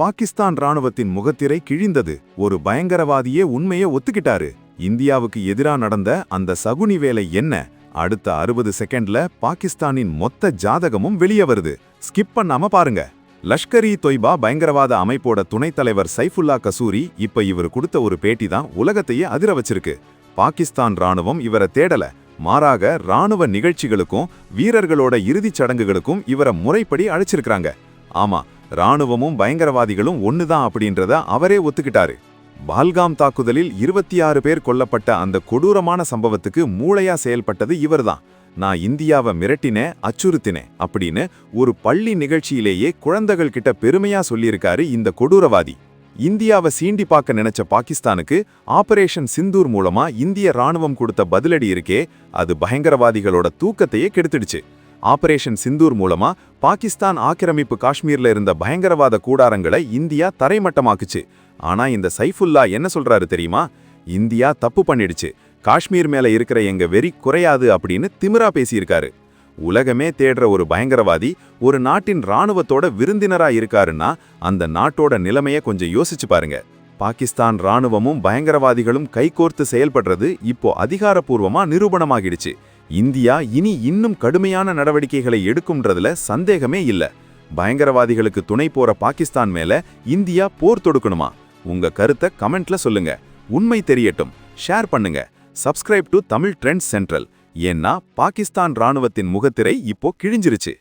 பாகிஸ்தான் ராணுவத்தின் முகத்திரை கிழிந்தது. ஒரு பயங்கரவாதியே உண்மையை ஒத்துக்கிட்டாரு. இந்தியாவுக்கு எதிரா நடந்த அந்த சகுனி வேலை என்ன? அடுத்த அறுபது செகண்ட்ல பாகிஸ்தானின் மொத்த ஜாதகமும் வெளியே வருது. ஸ்கிப் பண்ணாம பாருங்க. லஷ்கர் இ தொய்பா பயங்கரவாத அமைப்போட துணைத் தலைவர் சைஃபுல்லா கசூரி இப்ப இவர் கொடுத்த ஒரு பேட்டி தான் உலகத்தையே அதிர வச்சிருக்கு. பாகிஸ்தான் ராணுவம் இவரை தேடல. மாறாக ராணுவ நிகழ்ச்சிகளுக்கும் வீரர்களோட இறுதிச் சடங்குகளுக்கும் இவரை முறைப்படி அழைச்சிருக்கிறாங்க. ஆமா ராணுவமும் பயங்கரவாதிகளும் ஒண்ணுதான் அப்படின்றத அவரே ஒத்துக்கிட்டாரு. பால்காம் தாக்குதலில் இருபத்தி ஆறு பேர் கொல்லப்பட்ட அந்த கொடூரமான சம்பவத்துக்கு மூளையா செயல்பட்டது இவர்தான். நான் இந்தியாவை மிரட்டினேன் அச்சுறுத்தினேன் அப்படின்னு ஒரு பள்ளி நிகழ்ச்சியிலேயே குழந்தைகள் கிட்ட பெருமையா சொல்லியிருக்காரு இந்த கொடூரவாதி. இந்தியாவை சீண்டி பார்க்க நினைச்ச பாகிஸ்தானுக்கு ஆபரேஷன் சிந்தூர் மூலமா இந்திய ராணுவம் கொடுத்த பதிலடி இருக்கே அது பயங்கரவாதிகளோட தூக்கத்தையே கெடுத்துடுச்சு. ஆபரேஷன் சிந்தூர் மூலமா பாகிஸ்தான் ஆக்கிரமிப்பு காஷ்மீர்ல இருந்த பயங்கரவாத கூடாரங்களை இந்தியா தரைமட்டமாக்குச்சு. ஆனா இந்த சைஃபுல்லா என்ன சொல்றாரு தெரியுமா? இந்தியா தப்பு பண்ணிடுச்சு. காஷ்மீர் மேல இருக்கிற எங்க வெறி குறையாது அப்படின்னு திமிரா பேசியிருக்காரு. உலகமே தேடுற ஒரு பயங்கரவாதி ஒரு நாட்டின் ராணுவத்தோட விருந்தினரா இருக்காருன்னா அந்த நாட்டோட நிலைமையை கொஞ்சம் யோசிச்சு பாருங்க. பாகிஸ்தான் ராணுவமும் பயங்கரவாதிகளும் கைகோர்த்து செயல்படுறது இப்போ அதிகாரப்பூர்வமா நிரூபணமாகிடுச்சு. இந்தியா இனி இன்னும் கடுமையான நடவடிக்கைகளை எடுக்கும்ன்றதுல சந்தேகமே இல்ல. பயங்கரவாதிகளுக்கு துணை போற பாகிஸ்தான் மேல இந்தியா போர் தொடுக்கணுமா? உங்க கருத்தை கமெண்ட்ல சொல்லுங்க. உண்மை தெரியட்டும். ஷேர் பண்ணுங்க. Subscribe to Tamil trends central. ஏன்னா பாகிஸ்தான் ராணுவத்தின் முகத்திரை இப்போ கிழிஞ்சிருச்சு.